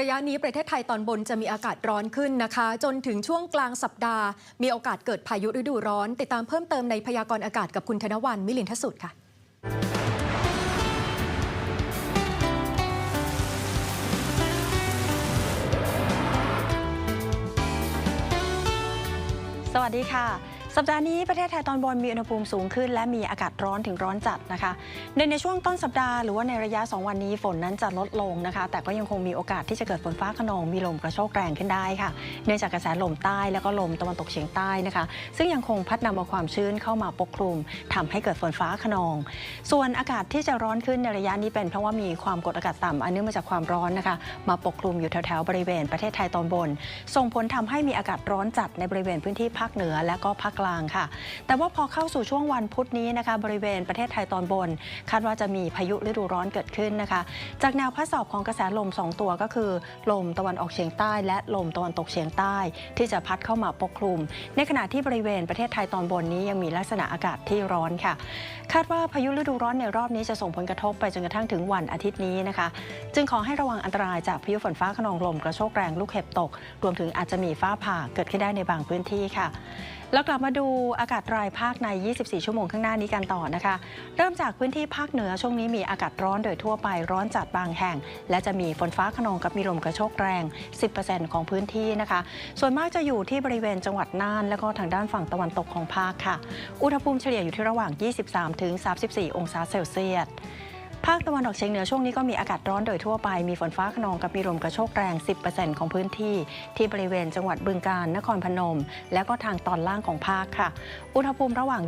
ระยะนี้ประเทศไทยตอนบนจะมีอากาศร้อนขึ้นนะคะ จนถึงช่วงกลางสัปดาห์ มีโอกาสเกิดพายุฤดูร้อน ติดตามเพิ่มเติมในพยากรณ์อากาศกับคุณธนวันมิลินทสุดค่ะสวัสดีค่ะ สัปดาห์นี้ประเทศไทยตอนบนมีอุณหภูมิสูงขึ้น และมีอากาศร้อนถึงร้อนจัดนะคะโดยในช่วงต้นสัปดาห์หรือว่าในระยะ 2 วันนี้ฝนนั้นจะลดลงนะคะ แต่ก็ยังคงมีโอกาสที่จะเกิดฝนฟ้าขนองมีลมกระโชกแรงขึ้นได้ค่ะ เนื่องจากกระแสลมใต้แล้วก็ลมตะวันตกเฉียงใต้นะคะ ซึ่งยังคงพัดนำเอาความชื้นเข้ามาปกคลุมทำให้เกิดฝนฟ้าขนอง ส่วนอากาศที่จะร้อนขึ้นในระยะนี้เป็น เพราะว่ามีความกดอากาศต่ำอันเนื่องมาจากความร้อนนะคะ มาปกคลุมอยู่แถวๆบริเวณประเทศไทยตอนบน ส่งผลทำให้มีอากาศร้อนจัดในบริเวณพื้นที่ภาคเหนือและก็ภาคกลางค่ะ แต่ว่าพอเข้าสู่ช่วงวันพุธนี้นะคะ บริเวณประเทศไทยตอนบน คาดว่าจะมีพายุฤดูร้อนเกิดขึ้นนะคะ จากแนวพัดสอบของกระแสลม 2 ตัวก็คือ ลมตะวันออกเฉียงใต้ และลมตะวันตกเฉียงใต้ ที่จะพัดเข้ามาปกคลุม ในขณะที่บริเวณประเทศไทยตอนบนนี้ยังมีลักษณะอากาศที่ร้อนค่ะ คาดว่าพายุฤดูร้อนในรอบนี้จะส่งผลกระทบไปจนกระทั่งถึงวันอาทิตย์นี้นะคะ จึงขอให้ระวังอันตรายจากพายุฝนฟ้าขนองลมกระโชกแรงลูกเห็บตก รวมถึงอาจจะมีฟ้าผ่าเกิดขึ้นได้ในบางพื้นที่ค่ะแล้วกลับมาดูอากาศรายภาคใน 24 ชั่วโมงข้างหน้านี้กันต่อนะคะ เริ่มจากพื้นที่ภาคเหนือช่วงนี้มีอากาศร้อนโดยทั่วไปร้อนจัดบางแห่ง และจะมีฝนฟ้าขนองกับมีลมกระโชกแรง 10%ของพื้นที่นะคะ ส่วนมากจะอยู่ที่บริเวณจังหวัดน่าน และก็ทางด้านฝั่งตะวันตกของภาคค่ะ อุณหภูมิเฉลี่ยอยู่ที่ระหว่าง 23-34 องศาเซลเซียส ภาคตะวันออกเฉียงเหนือช่วงนี้ก็มีอากาศร้อนโดยทั่วไป มีฝนฟ้าขนองกับมีลมกระโชกแรง 10%ของพื้นที่ ที่บริเวณจังหวัดบึงกาฬ นครพนม และก็ทางตอนล่างของภาคค่ะ อุณหภูมิระหว่าง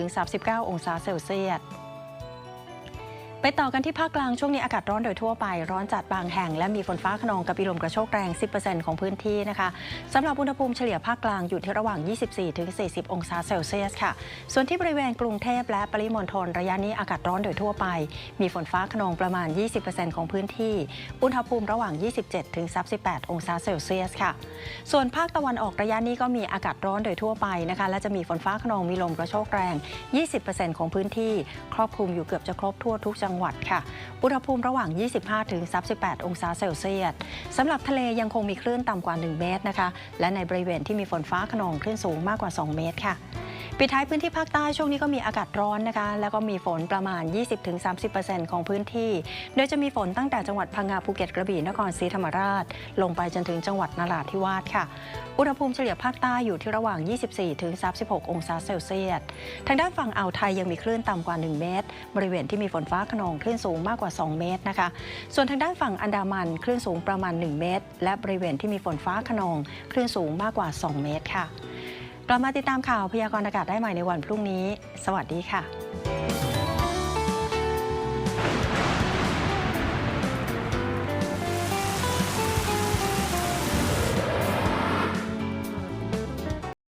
23-39 องศาเซลเซียส ไปต่อกันที่ภาคกลางช่วงนี้อากาศร้อนโดยทั่วไป ร้อนจัดบางแห่ง และมีฝนฟ้าขนองกับลมกระโชกแรง 10%ของพื้นที่นะคะสำหรับอุณหภูมิเฉลี่ยภาคกลางอยู่ที่ระหว่าง 24-40 องศาเซลเซียสค่ะ ส่วนที่บริเวณกรุงเทพและปริมณฑลระยะนี้อากาศร้อนโดยทั่วไป มีฝนฟ้าขนองประมาณ 20%ของพื้นที่ อุณหภูมิระหว่าง 27-38 องศาเซลเซียสค่ะ ส่วนภาคตะวันออกระยะนี้ก็มีอากาศร้อนโดยทั่วไปนะคะ และจะมีฝนฟ้าขนองมีลมกระโชกแรง 20%ของพื้นที่ ครอบคลุมอยู่เกือบจะครบทั่วทุกจังหวัดค่ะ อุณหภูมิระหว่าง 25-38 องศาเซลเซียสสำหรับทะเลยังคงมีคลื่นต่ำกว่า 1 เมตรนะคะ และในบริเวณที่มีฝนฟ้าขนองคลื่นสูงมากกว่า 2 เมตรค่ะ ปิดท้ายพื้นที่ภาคใต้ช่วงนี้ก็มีอากาศร้อนนะคะ แล้วก็มีฝนประมาณ 20-30%ของพื้นที่ โดยจะมีฝนตั้งแต่จังหวัดพังงาภูเก็ตกระบี่นครศรีธรรมราช ลงไปจนถึงจังหวัดนราธิวาสค่ะ อุณหภูมิเฉลี่ยภาคใต้อยู่ที่ระหว่าง 24-36 องศาเซลเซียส ทางด้านฝั่งอ่าวไทยยังมีคลื่นต่ำกว่า 1 เมตร บริเวณที่มีฝนฟ้าขนองคลื่นสูงมากกว่า 2 เมตรนะคะ ส่วนทางด้านฝั่งอันดามันคลื่นสูงประมาณ 1 เมตร และบริเวณที่มีฝนฟ้าขนองคลื่นสูงมากกว่า 2 เมตรค่ะ กลับมาติดตามข่าวพยากรณ์อากาศได้ใหม่ในวันพรุ่งนี้ สวัสดีค่ะ